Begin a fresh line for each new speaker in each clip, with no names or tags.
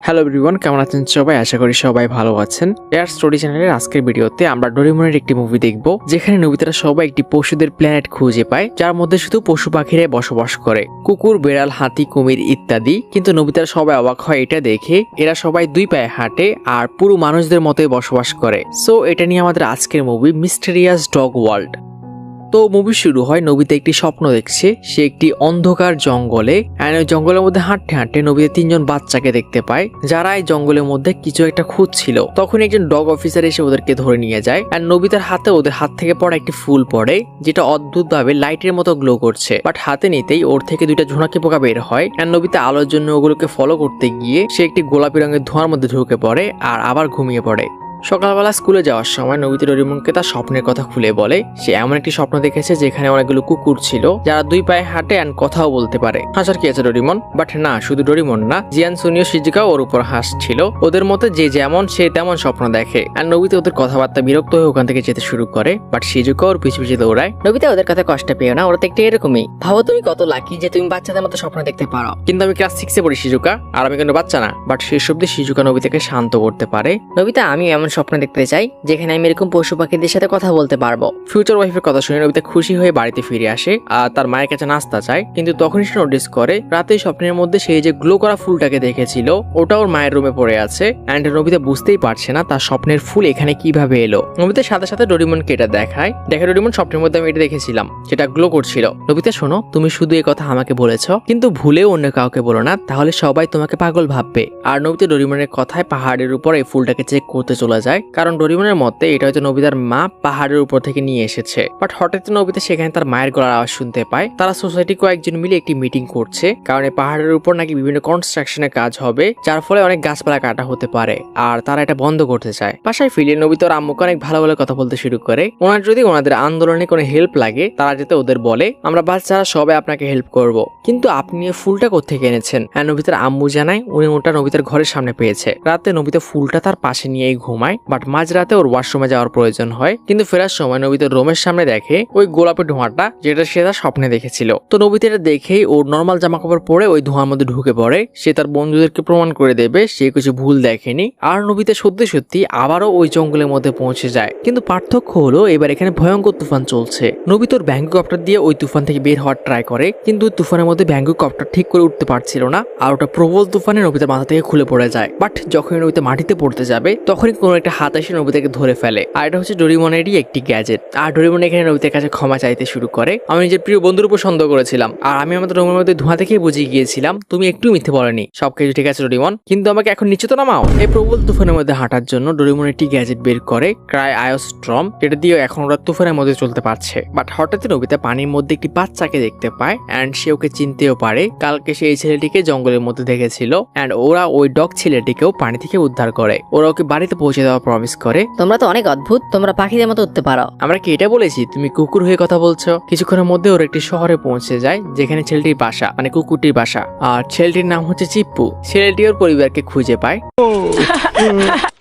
Hello everyone কেমন আছেন সবাই? আশা করি সবাই ভালো আছেন। এয়ার স্টোরি চ্যানেলের আজকের ভিডিওতে আমরা ডোরেমনের একটি মুভি দেখব, যেখানে নবিতারা সবাই একটি পশুদের প্ল্যানেট খুঁজে পায়, যার মধ্যে শুধু পশু পাখিরাই বসবাস করে। কুকুর, বেড়াল, হাতি, কুমির ইত্যাদি। কিন্তু নবিতারা সবাই অবাক হয় এটা দেখে। এরা সবাই দুই পায়ে হাঁটে আর পুরো মানুষদের মতোই বসবাস করে। সো এটা নিয়ে আমাদের আজকের মুভি মিস্টেরিয়াস ডগ ওয়ার্ল্ড তো মুভি শুরু হয় নবীতে একটি স্বপ্ন দেখছে। সে একটি অন্ধকার জঙ্গলে and ওই জঙ্গলের মধ্যে হাঁটতে হাঁটতে নবীতে তিনজন বাচ্চাকে দেখতে পায়, যারা এই জঙ্গলের মধ্যে কিছু একটা খুঁজছিল। তখন একজন ডগ অফিসার এসে ওদেরকে ধরে নিয়ে যায় আর নবীতার হাতে ওদের হাত থেকে পড়া একটি ফুল পড়ে, যেটা অদ্ভুত অদ্ভুতভাবে লাইটের মতো গ্লো করছে। বাট হাতে নিতেই ওর থেকে দুইটা ঝোনাকি পোকা বের হয় আর নবীতে আলোর জন্য ওগুলোকে ফলো করতে গিয়ে সে একটি গোলাপি রঙের ধোঁয়ার মধ্যে ঢুকে পড়ে আর আবার ঘুমিয়ে পড়ে। সকালবেলা স্কুলে যাওয়ার সময় নবীতে ডরিমনকে তার স্বপ্নের কথা খুলে বলে সে এমন একটি স্বপ্ন দেখেছে যেখানে অনেকগুলো কুকুর ছিল যারা দুই পায়ে হাঁটে অ্যান্ড কথাও বলতে পারে। হাসার কি আছে ডরিমন বাট না শুধু ডরিমন না জিয়ান সুনিও শিজিকা ওর উপর হাসছিল। ওদের মতে যে যেমন সে তেমন স্বপ্ন দেখে। আর নবীতে ওদের কথাবার্তা বিরক্ত হয়ে ওখান থেকে যেতে শুরু করে বাট শিজুকা ওর পিছু পিছু দৌড়ায়।
নবিতা ওদের কথা কষ্ট পেও না ওরা তো একটু এরকমই। ভাবো তুমি কত লাকি যে তুমি বাচ্চাদের মতো স্বপ্ন দেখতে পারো।
কিন্তু আমি ক্লাস সিক্সে পড়ি শিজুকা আর আমি কিন্তু বাচ্চা না বাট শেষ অব্দি শিজুকা নবীতাকে শান্ত করতে পারে।
নবিতা আমি এমন স্বপ্ন দেখতে চাই, যেখানে আমি এরকম পশু পাখিদের সাথে কথা বলতে পারব।
ফিউচার ওয়াইফের কথা শুনে নবিতা খুশি হয়ে বাড়িতে ফিরে আসে, আর তার মায়ের কাছে নাস্তা চায়, কিন্তু তখনই সে নোটিস করে, রাতে স্বপ্নের মধ্যে সেই যে গ্লো করা ফুলটাকে দেখেছিল, ওটা ওর মায়ের রুমে পড়ে আছে অ্যান্ড নবিতা বুঝতেই পারছে না তার স্বপ্নের ফুল এখানে কীভাবে এলো। নবিতার সাথে সাথে ডরিমনকে এটা দেখায়। দেখে ডরিমন স্বপ্নের মধ্যে আমি এটা দেখেছিলাম, যেটা গ্লো করছিল। নবিতা শোনো, তুমি শুধু এই কথা আমাকে বলেছ, কিন্তু ভুলেও অন্য কাউকে বলো না, তাহলে সবাই তোমাকে পাগল ভাববে। আর নবিতা ডরিমনের কথায় পাহাড়ের উপর এই ফুলটাকে চেক করতে চলে যায়। কারণ ডরিমনের মতে এটা হয়তো নবিতার মা পাহাড়ের উপর থেকে নিয়ে এসেছে। বাট হঠাৎ নবিতা সেখানে তার মায়ের গলার আওয়াজ শুনতে পায়। তারা সোসাইটি কয়েকজন মিলে একটি মিটিং করছে। কারণ এই পাহাড়ের উপর নাকি বিভিন্ন কনস্ট্রাকশনের কাজ হবে, যার ফলে অনেক গাছপালা কাটা হতে পারে। আর তারা এটা বন্ধ করতে চায়। বাসায় ফিরে নবিতা ওর আম্মুকে অনেক ভালো ভালো কথা বলতে শুরু করে। ওনার যদি ওনাদের আন্দোলনে কোনো হেল্প লাগে, তারা যাতে ওদের বলে, আমরা বাচ্চারা সবাই আপনাকে হেল্প করব। কিন্তু আপনি ফুলটা কোথেকে এনেছেন? হ্যাঁ নবিতার আম্মু জানায়, উনি ওটা নবিতার ঘরের সামনে পেয়েছে। রাতে নবিতা ফুলটা তার পাশে নিয়েই ঘুমায়। বাট মাঝরাতে ওর ওয়াশরুমে যাওয়ার প্রয়োজন হয়। কিন্তু ফেরার সময় নবিতা রোমের সামনে দেখে ওই গোলাপের ধোঁয়াটা যেটা সে তার স্বপ্নে দেখেছিল। তো নবিতা এটা দেখেই ওর নর্মাল জামা কাপড় পরে ওই ধোঁয়ার মধ্যে ঢুকে পড়ে। সে তার বন্ধুদেরকে প্রমাণ করে দেবে, সে কিছু ভুল দেখেনি। আর নবিতা সত্যি সত্যি আবারও ওই জঙ্গলের মধ্যে পৌঁছে যায়। কিন্তু পার্থক্য হলো, এবার এখানে ভয়ঙ্কর তুফান চলছে। নবিতা ওর ব্যাঙ্গু কপ্টার দিয়ে ওই তুফান থেকে বের হওয়ার ট্রাই করে, কিন্তু তুফানের মধ্যে ব্যাঙ্গু কপ্টার ঠিক করে উঠতে পারছিল না। আর ওটা প্রবল তুফানে নবিতার মাথা থেকে খুলে পড়ে যায়। বাট যখন নবিতা মাটিতে পড়তে যাবে, তখনই কোনো একটা হাত এসে নবিতাকে ধরে ফেলে। আর এটা হচ্ছে ডোরিমনেরই একটি গ্যাজেট। আর ডোরিমন এখানে নবিতার কাছে ক্ষমা চাইতে শুরু করে। আমি নিজের প্রিয় বন্ধুর উপর সন্দেহ করেছিলাম। আর আমি আমাদের রুমের মধ্যে ধোঁয়া থেকেই বুঝিয়ে গিয়েছিলাম, তুমি একটু মিথ্যে বলেনি। সবকিছু ঠিক আছে ডোরিমন, কিন্তু আমাকে এখন নিচে তো নামাও। এই প্রবল তুফানের মধ্যে হাঁটার জন্য ডোরিমন একটি গ্যাজেট বের করে ক্রাই আয়োস্ট্রম যেটা দিয়ে এখন ওরা তুফানের মধ্যে চলতে পারছে। বাট হঠাৎ নবিতা পানির মধ্যে একটি বাচ্চাকে দেখতে পায়, অ্যান্ড সে ওকে চিনতেও পারে। কালকে সে এই ছেলেটিকে জঙ্গলের মধ্যে দেখেছিল, অ্যান্ড ওরা ওই ডগ ছেলেটিকেও পানি থেকে উদ্ধার করে। ওরা ওকে বাড়িতে পৌঁছে দেওয়ার প্রমিস করে।
তোমরা তো অনেক অদ্ভুত তোমরা পাখিদের মতো উঠতে পারো।
আমরা কি এটা বলেছি? তুমি কুকুর হয়ে কথা বলছো? কিছুক্ষণের মধ্যে ওর একটি শহরে পৌঁছে যায় যেখানে ছেলেটির বাসা মানে কুকুরটির বাসা। আর ছেলেটির নাম হচ্ছে চিপ্পু। ছেলেটি ওর পরিবারকে খুঁজে পায়।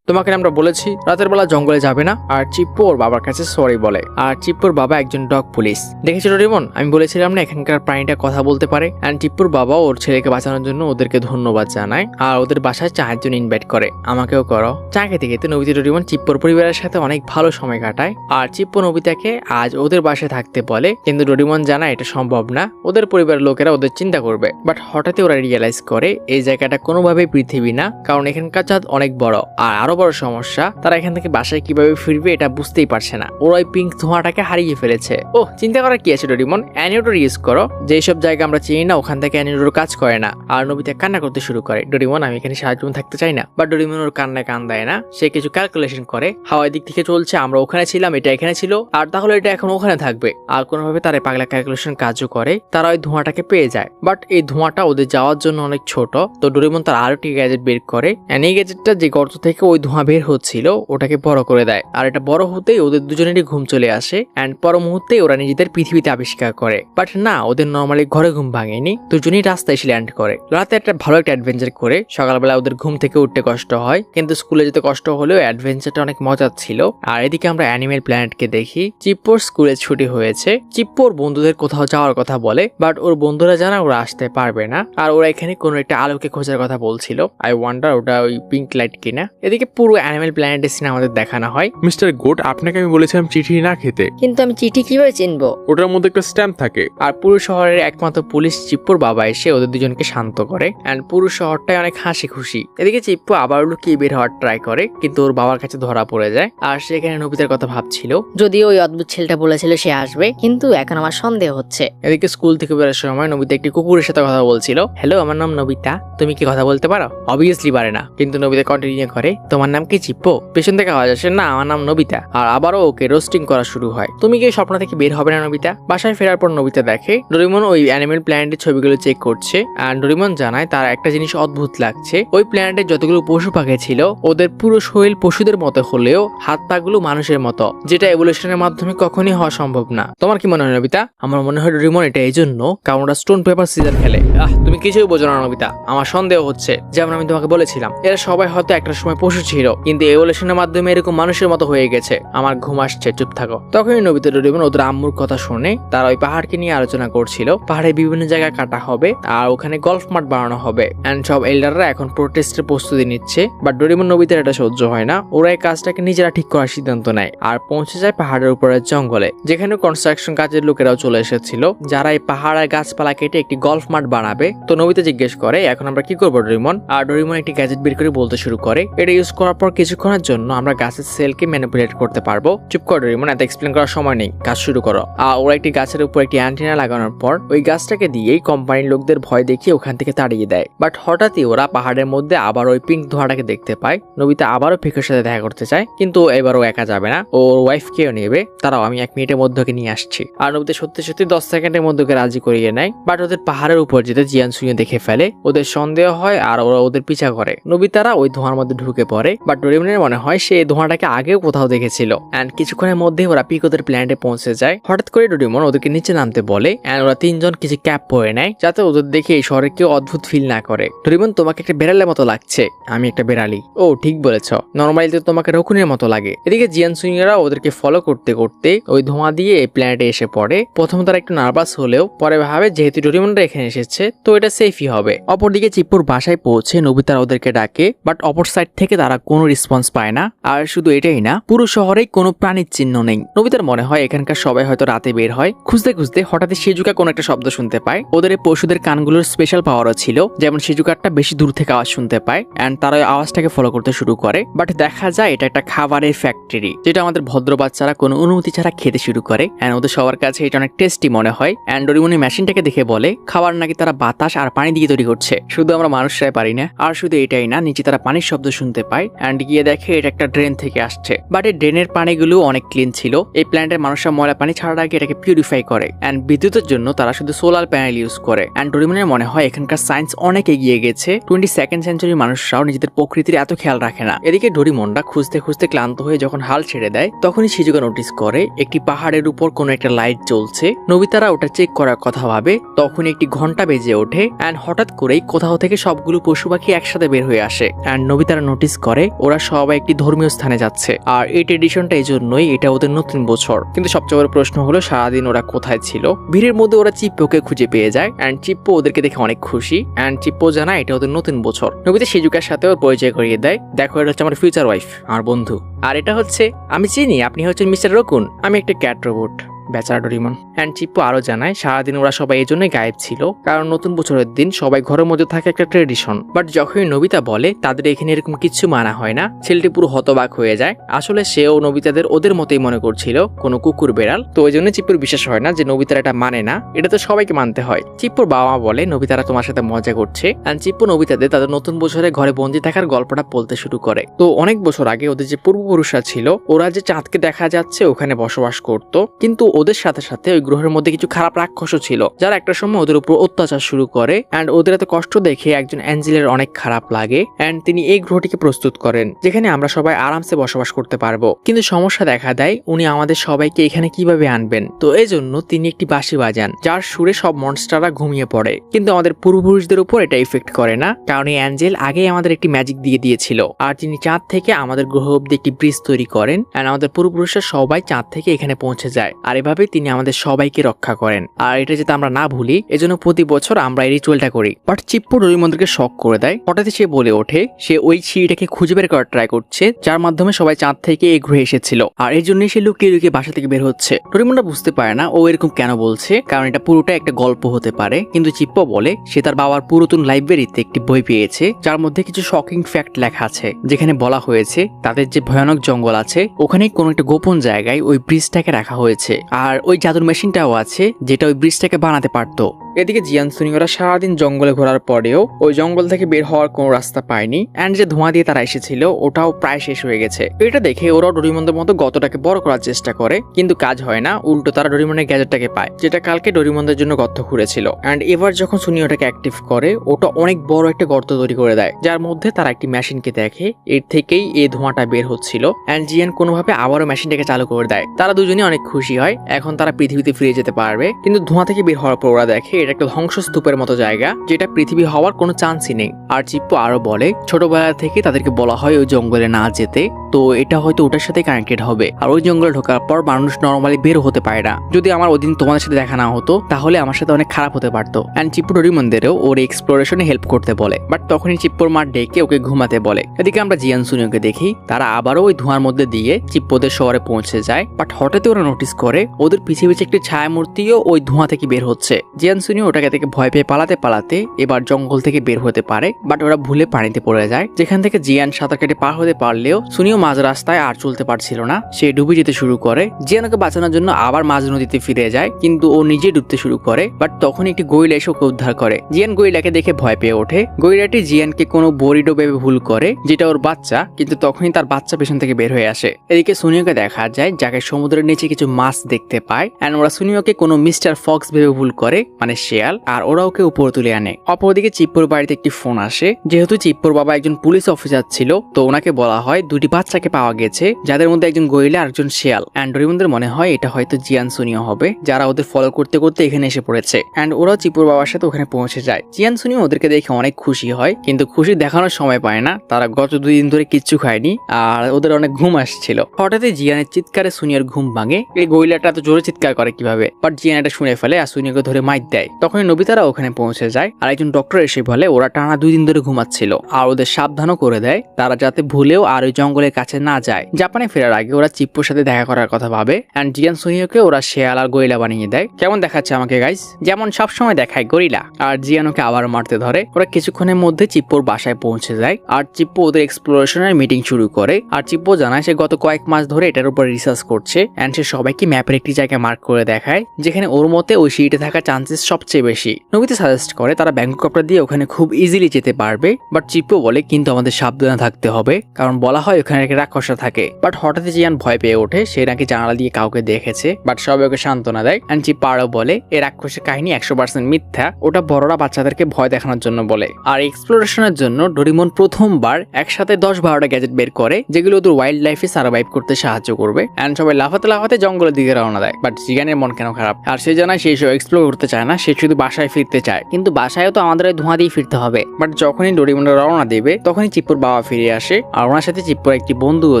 তোমাকে আমরা বলেছি, রাতের বেলা জঙ্গলে যাবে না। আর চিপ্পু ওর বাবার কাছে সরি বলে। আর চিপ্পুর বাবা একজন ডগ পুলিশ। দেখেছিল রিমন? আমি বলেছিলাম না, এখানকার প্রাণীটা কথা বলতে পারে। অ্যান্ড চিপ্পুর বাবা ওর ছেলেকে বাঁচানোর জন্য ওদেরকে ধন্যবাদ জানায়। আর ওদের বাসায় চায়ের জন্য ইনভাইট করে। আমাকেও করো। চা খেতে খেতে নবিতা রিমন চিপ্পুর পরিবারের সাথে অনেক ভালো সময় কাটায়। আর চিপ্পু নবিতাকে আজ ওদের বাসায় থাকতে বলে। কিন্তু ডোরিমন জানায়, এটা সম্ভব না। ওদের পরিবারের লোকেরা ওদের চিন্তা করবে। বাট হঠাৎই ওরা রিয়েলাইজ করে, এই জায়গাটা কোনোভাবেই পৃথিবী না। কারণ এখানকার চাঁদ অনেক বড়। আর আরও বড় সমস্যা। তারা এখান থেকে বাসায় কীভাবে ফিরবে এটা বুঝতেই পারছে না। ওরা ওই পিঙ্ক ধোঁয়াটাকে হারিয়ে ফেলেছে। ও চিন্তা করার কি আছে ডোরিমন? অ্যানিওটোর ইউজ করো। যেসব জায়গা আমরা চিনি না, ওখান থেকে অ্যানিওটোর কাজ করে না। আর নবিতা কান্না করতে শুরু করে। ডোরিমন, আমি এখানে জীবন থাকতে চাই না। বা ডোরিমন ওর কান্নায় কান দেয় না। সে কিছু ক্যালকুলেশন করে। হাওয়াই দিক থেকে চলছে, আমরা ওখানে ছিলাম, এটা এখানে ছিল। আর তাহলে এটা এখন ওখানে থাকবে। আর কোনোভাবে তারা পাগলা ক্যালকুলেশন কাজও করে। তারা ওই ধোঁয়াটাকে পেয়ে যায়। বাট এই ধোঁয়াটা ওদের যাওয়ার জন্য অনেক ছোট। তো ডোরিমন তার আরও একটি গ্যাজেট বের করে। and এই গ্যাজেটটা যে গর্ত থেকে ওই ধোঁয়া বের হচ্ছিল, ওটাকে বড় করে দেয়। আর এটা বড় হতেই ওদের দুজনেরই ঘুম চলে আসে অ্যান্ড পর মুহূর্তে ওরা নিজেদের পৃথিবীতে আবিষ্কার করে। বাট না, ওদের নর্মালি ঘরে ঘুম ভাঙেনি, দুজনেই রাস্তায় এসে ল্যান্ড করে। রাতে একটা ভালো একটা অ্যাডভেঞ্চার করে, সকালবেলা ওদের ঘুম থেকে উঠতে কষ্ট হয়, কিন্তু স্কুলে যেতে কষ্ট হলেও অ্যাডভেঞ্চারটা অনেক মজার ছিল। আর এদিকে আমরা অ্যানিমেল প্ল্যানেটকে দেখি, চিপ্পোর স্কুলে ছুটি হয়েছে। চিপ্পোর বন্ধুদের কোথাও যাওয়ার কথা বলে বাট ওর বন্ধুরা জানা ওরা আসতে পারবে না। আর ওরা এখানে কোনো একটা আলোকে খোঁজার কথা বলছিল। আই ওয়ান্ডার ওটা ওই পিঙ্ক লাইট কিনা। এদিকে পুরো অ্যানিমেল প্ল্যানেটের সিনেমা আমাদের দেখানো হয়।
মিস্টার গোট আপনাকে আমি বলেছিলাম চিঠি না খেতে।
কিন্তু আমি চিঠি কীভাবে চিনবো?
ওটার মধ্যে একটা স্ট্যাম্প থাকে।
আর পুরো শহরের একমাত্র পুলিশ চিপ্পুর বাবা এসে ওদের দুজনকে শান্ত করে। অ্যান্ড পুরো শহরটাই অনেক হাসি খুশি এদিকে চিপ্পু আবার লুকিয়ে বের হওয়ার ট্রাই করে কিন্তু ওর বাবার কাছে ধরা পড়ে যায়। আর সেখানে নবিতার কথা ভাবছিল।
যদিও ওই অদ্ভুত ছেলেটা বলেছিল সে আসবে কিন্তু এখন আমার সন্দেহ হচ্ছে।
এদিকে স্কুল থেকে বেরোর সময় নবিতা একটি কুকুরের সাথে কথা বলছিল। হ্যালো আমার নাম নবিতা। তুমি কি কথা বলতে পারো? অবভিয়াসলি পারে না। কিন্তু নবিতা কন্টিনিউ করে তোমার নাম কি চিপ্পো পেছন থেকে আওয়াজ আসে, না, আমার নাম নবিতা। আর আবারও ওকে রোস্টিং করা শুরু হয়। তুমি কি স্বপ্ন থেকে বের হবে না, নবিতা? বাসায় ফেরার পর নবিতা দেখে, ডোরিমন ওই অ্যানিমেল প্ল্যানেটের ছবিগুলো চেক করছে, আর ডোরিমন জানায় তার একটা জিনিস অদ্ভুত লাগছে। ওই প্ল্যানেটের যতগুলো পশু পাখি ছিল, ওদের পুরো শরীর পশুদের মতো হলেও হাত পাগুলো মানুষের মতো, যেটা এভলিউশনের মাধ্যমে কখনই হওয়া সম্ভব না। তোমার কি মনে হয়, নবিতা? আমার মনে হয় ডোরিমন এটা এই জন্য কারণ ওরা স্টোন পেপার সিজন খেলে। আহ, তুমি কিছুই বোঝো না, নবিতা। আমার সন্দেহ হচ্ছে, যেমন আমি তোমাকে বলেছিলাম, এরা সবাই হয়তো একটা সময় পশু ছিল। কিন্তু এভলিউশনের মাধ্যমে এরকম মানুষের মতো হয়ে গেছে। আমার ঘুম আসছে, চুপ থাকো। তখনই নবিতা ডোরিমন ওদের আম্মুর কথা শুনে তারা ওই পাহাড়কে নিয়ে আলোচনা করছিল। পাহাড়ে বিভিন্ন জায়গায় কাটা হবে আর ওখানে গল্ফ মাঠ বানানো হবে। এন্ড সব এল্ডাররা এখন প্রোটেস্টের প্রস্তুতি নিচ্ছে। বাট ডোরিমন নবিতার এটা সহ্য হয় না। ওরা এই কাজটাকে নিজেরা ঠিক করার সিদ্ধান্ত নেয়। আর পৌঁছে যায় পাহাড়ের উপরের জঙ্গলে। যেখানে কনস্ট্রাকশন কাজের লোকেরাও চলে এসেছিল। যারা এই পাহাড়ের গাছপালা কেটে একটি গল্ফ মাঠ বানাবে। তো নবিতা জিজ্ঞেস করে, এখন আমরা কি করব ডোরিমন? আর ডোরিমন একটি গ্যাজেট বের করে বলতে শুরু করে। এটা ইউজ করার পর কিছুক্ষণের জন্য আমরা গাছের সেলকে ম্যানিপুলেট করতে পারব। চুপ কর ডোরিমন এত এক্সপ্লেন করার সময় নেই। কাজ শুরু করো। আর ওরা একটি গাছের উপর একটি অ্যান্টিনা লাগানোর পর ওই গাছটাকে দিয়েই কোম্পানির লোকদের ভয় দেখিয়ে ওখান থেকে তাড়িয়ে দেয়। বাট হঠাৎই ওরা পাহাড়ের মধ্যে আবার ওই পিঙ্ক ধোঁয়াটাকে দেখতে পায়। নবিতা আবারও ফিকের সাথে দেখা করতে চায়, কিন্তু এবার ও একা যাবে না। ওর ওয়াইফকেও নেবে? তারাও আমি এক মিনিটের মধ্যে নিয়ে আসছি। আর নবিতা সত্যি সত্যি দশ সেকেন্ডের মধ্যে রাজি করিয়ে নেয়। বাট ওদের পাহাড়ের উপর যেতে জিয়ান সুইয়ে দেখে ফেলে। ওদের সন্দেহ হয় আর ওরা ওদের পিছা করে। নবিতারা ওই ধোঁয়ার মধ্যে ঢুকে পড়ে। বাট ডোরিমনের মনে হয় সে ধোঁয়াটাকে আগেও কোথাও দেখেছিল। অ্যান্ড কিছুক্ষণের মধ্যে ওরা পিকোদের প্ল্যানেটে পৌঁছে যায়। হঠাৎ করে ডোরিমন ওদেরকে নিচে নামতে বলে অ্যান্ড ওরা তিনজন কিছু ক্যাপ পরে নেয়, যাতে ওদের দেখে এই শহরে কেউ অদ্ভুত ফিল না করে। ডোরিমন তোমাকে একটা বেড়ালের মতো লাগছে। আমি একটা বেড়ালি। ও, ঠিক বলেছ। নর্মালি তো তোমাকে রকুনের মতো লাগে। এদিকে জিয়ান সুইংরা ওদেরকে ফলো করতে করতে ওই ধোঁয়া দিয়ে এই প্ল্যানেটে এসে পড়ে। প্রথম তারা একটু নার্ভাস হলেও পরে ভাবে যেহেতু ডোরিমনরা এখানে এসেছে, তো এটা সেফই হবে। অপরদিকে চিপ্পুর বাসায় পৌঁছে নবিতারা ওদেরকে ডাকে বাট অপর সাইড থেকে তারা কোনো রেসপন্স পায় না। আর শুধু এটাই না, পুরো শহরে কোনো প্রাণীর চিহ্ন নেই। নবিতার মনে হয় এখানকার সবাই হয়তো রাতে বের হয়। খুঁজতে খুঁজতে হঠাৎ সেজুকা কোনো একটা শব্দ শুনতে পায়। ওদের পশুদের কানগুলোর স্পেশাল পাওয়ারও ছিল, যেমন সেজুকারটা বেশি দূর থেকে আওয়াজ শুনতে পায় অ্যান্ড তারা আওয়াজটাকে ফলো করতে শুরু করে। বাট দেখা যায় এটা একটা খাবারের ফ্যাক্টরি যেটা আমাদের ভদ্র বাচ্চারা কোনো অনুমতি ছাড়া খেতে শুরু করে অ্যান্ড ওদের সবার কাছে এটা অনেক টেস্টি মনে হয় অ্যান্ড ডোরিমনি মেশিনটাকে দেখে বলে, খাবার নাকি তারা বাতাস আর পানি দিয়ে তৈরি করছে। শুধু আমরা মানুষরাই পারি না। আর শুধু এটাই না, নিচে তারা পানির শব্দ শুনতে পায় অ্যান্ড গিয়ে দেখে এটা একটা ড্রেন থেকে আসছে। বাট এই ড্রেনের পানিগুলো অনেক ক্লিন ছিল। এই প্ল্যান্টের মানুষরা ময়লা পানি ছাড়ার আগে এটাকে পিউরিফাই করে। অ্যান্ড বিদ্যুতের জন্য তারা শুধু সোলার প্যানেল ইউজ করে। অ্যান্ড ডোরিমনের মনে হয় এখানকার সায়েন্স অনেক এগিয়ে গেছে। টোয়েন্টি সেকেন্ড সেঞ্চুরি মানুষরাও নিজেদের প্রকৃতির এত খেয়াল রাখে না। এদিকে ডোরিমনটা খুঁজতে খুঁজতে ক্লান্ত হয়ে যখন হাল ছেড়ে দেয়, তখনই শিজুকা নোটিস করে, একটি পাহাড়ের উপর কোনো একটা লাইট জ্বলছে। নবিতারা ওটা চেক করার কথা ভাবে তখন একটি ঘণ্টা বেজে ওঠে। অ্যান্ড হঠাৎ করেই কোথাও থেকে সবগুলো পশু পাখি একসাথে বের হয়ে আসে। অ্যান্ড নবিতারা নোটিস করে ওরা সবাই একটি ধর্মীয় স্থানে যাচ্ছে। আর এই ট্রেডিশনটা এই জন্যই এটা ওদের নতুন বছর। কিন্তু সবচেয়ে বড় প্রশ্ন হলো, সারাদিন ওরা কোথায় ছিল? ভিড়ের মধ্যে ওরা চিপ্পোকে খুঁজে পেয়ে যায় অ্যান্ড চিপ্পো ওদেরকে দেখে অনেক খুশি। অ্যান্ড চিপ্পো জানা এটা ওদের নতুন বছর। নবিতা সিজুকার সাথে ওর পরিচয় করিয়ে দেয়, দেখো, এটা হচ্ছে আমার ফিউচার ওয়াইফ আমার বন্ধু। আর এটা হচ্ছে, আমি চিনি, আপনি হচ্ছেন মিস্টার রকুন, আমি একটা ক্যাট রোবট বেচারা ডোরিমন। অ্যান্ড চিপ্পু আরও জানায়, সারাদিন ওরা সবাই এই জন্যই গায়েব ছিল, কারণ নতুন বছরের দিন সবাই ঘরের মধ্যে থাকে একটা ট্রেডিশন বাট যখনই নবিতা বলে, তাদের এখানে এরকম কিছু মানা হয় না, ছেলেটি পুরো হতবাক হয়ে যায়। আসলে সেও নবিতাদের ওদের মতোই মনে করছিল, কোনো কুকুর বেড়াল। তো ওই জন্য চিপ্পুর বিশ্বাস হয় না যে নবিতার এটা মানে না, এটা তো সবাইকে মানতে হয়। চিপ্পুর বাবা মা বলে, নবিতারা তোমার সাথে মজা করছে। অ্যান্ড চিপ্পু নবিতাদের তাদের নতুন বছরে ঘরে বন্দি থাকার গল্পটা বলতে শুরু করে। তো অনেক বছর আগে ওদের যে পূর্বপুরুষরা ছিল, ওরা যে চাঁদকে দেখা যাচ্ছে, ওখানে বসবাস করত। কিন্তু ওদের সাথে সাথে ওই গ্রহের মধ্যে কিছু খারাপ রাক্ষসও ছিল, যারা একটা সময় ওদের উপর অত্যাচার শুরু করে অ্যান্ড ওদের এত কষ্ট দেখে একজন অ্যাঞ্জেলের অনেক খারাপ লাগে অ্যান্ড তিনি এই গ্রহটিকে প্রস্তুত করেন, যেখানে আমরা সবাই আরামসে বসবাস করতে পারব। কিন্তু সমস্যা দেখা দেয় উনি আমাদের সবাইকে এখানে কীভাবে আনবেন। তো এই জন্য তিনি একটি বাঁশি বাজান, যার সুরে সব মনস্টাররা ঘুমিয়ে পড়ে। কিন্তু আমাদের পূর্বপুরুষদের উপর এটা ইফেক্ট করে না, কারণ এই অ্যাঞ্জেল আগেই আমাদের একটি ম্যাজিক দিয়ে দিয়েছিল। আর তিনি চাঁদ থেকে আমাদের গ্রহ অব্দি একটি ব্রিজ তৈরি করেন অ্যান্ড আমাদের পূর্বপুরুষরা সবাই চাঁদ থেকে এখানে পৌঁছে যায়। আর এভাবে তিনি আমাদের সবাইকে রক্ষা করেন। আর এটা যাতে আমরা না ভুলি, এজন্য প্রতি বছর আমরা এই রিচুয়ালটা করি। বাট চিপ্পো ডোরিমনদেরকে শক করে দেয়। হঠাৎ সে বলে ওঠে, সে ওই সিঁড়িটাকে খুঁজে বের করার ট্রাই করছে, যার মাধ্যমে সবাই চাঁদ থেকে এই গ্রহে এসেছিল। আর এই জন্যই সে লুকিয়ে লুকিয়ে বাসা থেকে বের হচ্ছে। ডোরিমনরা বুঝতে পারে না, ও এরকম কেন বলছে, কারণ এটা পুরোটা একটা গল্প হতে পারে। কিন্তু চিপ্পো বলে, সে তার বাবার পুরাতন লাইব্রেরিতে একটি বই পেয়েছে, যার মধ্যে কিছু শকিং ফ্যাক্ট লেখা আছে। যেখানে বলা হয়েছে, তাদের যে ভয়ানক জঙ্গল আছে ওখানে কোনো একটা গোপন জায়গায় ওই ব্রিজটাকে রাখা হয়েছে। আর ওই জাদুর মেশিনটাও আছে যেটা ওই ব্রিজটাকে বানাতে পারতো। এদিকে জিয়ান সুনিওরা সারাদিন জঙ্গলে ঘোরার পরেও ওই জঙ্গল থেকে বের হওয়ার কোনো রাস্তা পায়নি। অ্যান্ড যে ধোঁয়া দিয়ে তারা এসেছিল, ওটাও প্রায় শেষ হয়ে গেছে। এটা দেখে ওরা ডোরিমন্দের মতো গতটাকে বড় করার চেষ্টা করে, কিন্তু কাজ হয় না, উল্টো তারা ডোরিমনের গ্যাজেটটাকে পায়, যেটা কালকে ডোরিমনদের জন্য গর্ত খুঁড়েছিল। অ্যান্ড এবার যখন সুনি ওটাকে অ্যাক্টিভ করে, ওটা অনেক বড় একটা গর্ত তৈরি করে দেয়, যার মধ্যে তারা একটি মেশিনকে দেখে, এর থেকেই এই ধোঁয়াটা বের হচ্ছিল। অ্যান্ড জিয়ান কোনোভাবে আবারও মেশিনটাকে চালু করে দেয়। তারা দুজনেই অনেক খুশি হয়, এখন তারা পৃথিবীতে ফিরে যেতে পারবে, কিন্তু ধোঁয়া থেকে বের হওয়ার পর ওরা দেখে এটা একটা ধ্বংসস্তূপের মতো জায়গা, যেটা পৃথিবী হওয়ার কোনো চান্সই নেই। আর চিপ্পু আরও বলে, ছোটবেলা থেকে তাদেরকে বলা হয় ওই জঙ্গলে না যেতে, তো এটা হয়তো ওটার সাথে কানেক্টেড হবে। আর ওই জঙ্গলে ঢোকার পর মানুষ নর্মালি বের হতে পারে না। যদি আমার ওদিন তোমাদের সাথে দেখা না হতো, তাহলে আমার সাথে অনেক খারাপ হতে পারতো। অ্যান্ড চিপ্পু ডরিমন্দেরও ওর এক্সপ্লোরেশনে হেল্প করতে বলে। বাট তখনই চিপ্পুর মা ডেকে ওকে ঘুমাতে বলে। এদিকে আমরা জিয়ান সুনিওকে দেখি, তারা আবারও ওই ধোঁয়ার মধ্যে দিয়ে চিপ্পোদের শহরে পৌঁছে যায়। বাট হঠাৎ ওরা নোটিস করে, ওদের পিছিয়ে পিছিয়ে একটি ছায়া মূর্তিও ওই ধোঁয়া থেকে বের হচ্ছে। জিয়ান সুনিও ওটাকে থেকে ভয় পেয়ে পালাতে পালাতে এবার জঙ্গল থেকে বের হতে পারে বাট ওরা ভুলে পানিতে পড়ে যায়। যেখান থেকে জিয়ান সাঁতার কেটে পার হতে পারলেও সুনিও মাঝ রাস্তায় আর চলতে পারছিল না। সে ডুবে যেতে শুরু করে। জিয়ানকে বাঁচানোর জন্য আবার মাঝ নদীতে ফিরে যায়, কিন্তু ও নিজে ডুবতে শুরু করে বাট তখন একটি গরিলা এসে ওকে উদ্ধার করে। জিয়ান গরিলাকে দেখে ভয় পেয়ে ওঠে। গরিলাটি জিয়ানকে কোনো বরিডো ভেবে ভুল করে, যেটা ওর বাচ্চা, কিন্তু তখনই তার বাচ্চা পেছন থেকে বের হয়ে আসে। এদিকে সুনিওকে দেখা যায়, যাকে সমুদ্রের নিচে কিছু মাছ দেখতে পায় এন্ড ওরা সুনিওকে কোনো মিস্টার ফক্স ভেবে ভুল করে মানে শেয়াল আর ওরা ওকে উপরে তুলে আনে। অপরদিকে চিপ্পুর বাড়িতে একটি ফোন আসে। যেহেতু চিপ্পুর বাবা একজন পুলিশ অফিসার ছিল, তো ওনাকে বলা হয় দুটি বাচ্চাকে পাওয়া গেছে, যাদের মধ্যে একজন গরিলা আর একজন শেয়াল। অ্যান্ড মনে হয় এটা হয়তো জিয়ান সুনিও হবে, যারা ওদের ফলো করতে করতে এখানে এসে পড়েছে। অ্যান্ড ওরাও চিপুর বাবার সাথে ওখানে পৌঁছে যায়। জিয়ান সুনিও ওদেরকে দেখে অনেক খুশি হয়, কিন্তু খুশি দেখানোর সময় পায় না। তারা গত দুই দিন ধরে কিচ্ছু খায়নি, আর ওদের অনেক ঘুম আসছিল। হঠাৎই জিয়ানের চিৎকারে সুনিয়ার ঘুম ভাঙে। এই গরিলাটা এত জোরে চিৎকার করে কীভাবে? বাট জিয়ান এটা শুনে ফেলে আর সুনিয়াকে ধরে মাইক দেয়। তখন নবিতারা ওখানে পৌঁছে যায়। আর একজন ডক্টর এসে বলে, ওরা টানা দুই দিন ধরে ঘুমাচ্ছিল আর ওদের সাবধানও করে দেয়। তারা যাতে ভুলেও আর ওই জঙ্গলের কাছে না যায়। জাপানে ফেরার আগে ওরা চিপ্পুর সাথে দেখা করার কথা ভাবে অ্যান্ড জিয়ান সুনিওকে ওরা শেয়াল আর গরিলা বানিয়ে দেয়। কেমন দেখাচ্ছে আমাকে গাইস যেমন সবসময় দেখায় গরিলা। আর জিয়ানোকে আবার মারতে ধরে। ওরা কিছুক্ষণের মধ্যে চিপ্পোর বাসায় পৌঁছে যায়। আর চিপ্পো ওদের এক্সপ্লোরেশনের মিটিং শুরু করে। আর চিপ্পো জানায় সে গত কয়েক মাস ধরে এটার উপর রিসার্চ করছে। অ্যান্ড সে সবাইকে ম্যাপের একটি জায়গায় মার্ক করে দেখায়, যেখানে ওর মতে ওই সিঁড়িতে থাকার চান্সেস সবচেয়ে বেশি। নবীতে সাজেস্ট করে তারা ব্যাংককপটা দিয়ে ওখানে খুব ইজিলি যেতে পারবে বাট চিপ্পো বলে কিন্তু আমাদের সাবধানে থাকতে হবে, কারণ বলা হয় ওখানে একটা রাক্ষসা থাকে। বাট হঠাৎ জিয়ান ভয় পেয়ে ওঠে, সে নাকি জানালা দিয়ে কাউকে দেখেছে বাট সবাই ওকে সান্ত্বনা দেয়। অ্যান্ড চিপ্পারও বলে, এ রাক্ষসের কাহিনী একশো পার্সেন্ট মিথ্যা, ওটা বড়রা বাচ্চাদেরকে ভয় দেখানোর জন্য বলে। আর এক্সপ্লোরেশনের জন্য ডোরিমন প্রথমবার একসাথে দশ বারোটা গ্যাজেট বের করে, যেগুলো ওদের ওয়াইল্ড লাইফে সার্ভাইভ করতে সাহায্য করবে অ্যান্ড সবাই লাফাতে লাফাতে জঙ্গলের দিকে রওনা দেয় বাট জিগানের মন কেন খারাপ? আর সে জানায় সে সব এক্সপ্লোর করতে চায় না, সে শুধু বাসায় ফিরতে চায়। কিন্তু বাসায়ও তো আমাদের ধোঁয়া দিয়ে ফিরতে হবে। বাট যখনই ডোরিমনরা রওনা দেবে, তখনই চিপ্পুর বাবা ফিরে আসে। আর ওনার সাথে চিপ্পুর একটি বন্ধুও